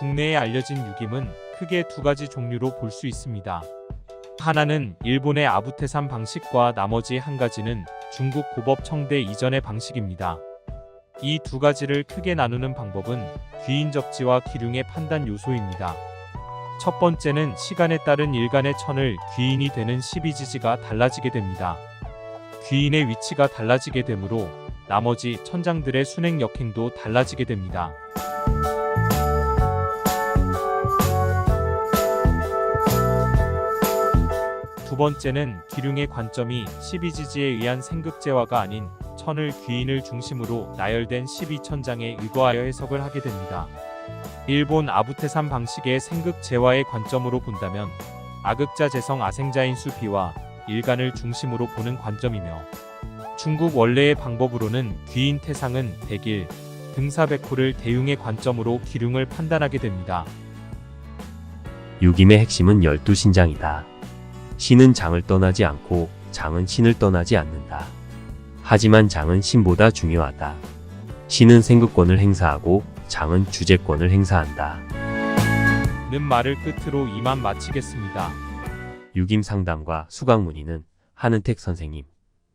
국내에 알려진 유김은 크게 두 가지 종류로 볼 수 있습니다. 하나는 일본의 아부테산 방식과 나머지 한 가지는 중국 고법 청대 이전의 방식입니다. 이 두 가지를 크게 나누는 방법은 귀인 적지와 기륭의 판단 요소입니다. 첫 번째는 시간에 따른 일간의 천을 귀인이 되는 12지지가 달라지게 됩니다. 귀인의 위치가 달라지게 되므로 나머지 천장들의 순행 역행도 달라지게 됩니다. 두 번째는 기륭의 관점이 12지지에 의한 생극제화가 아닌 천을 귀인을 중심으로 나열된 12천장에 의거하여 해석을 하게 됩니다. 일본 아부테산 방식의 생극제화의 관점으로 본다면 아극자 재성 아생자인 수 비와 일간을 중심으로 보는 관점이며 중국 원래의 방법으로는 귀인 태상은 백일, 등사백호를 대흉의 관점으로 기륭을 판단하게 됩니다. 유김의 핵심은 열두 신장이다. 신은 장을 떠나지 않고 장은 신을 떠나지 않는다. 하지만 장은 신보다 중요하다. 신은 생극권을 행사하고 장은 주재권을 행사한다. 는 말을 끝으로 이만 마치겠습니다. 유김 상담과 수강 문의는 한은택 선생님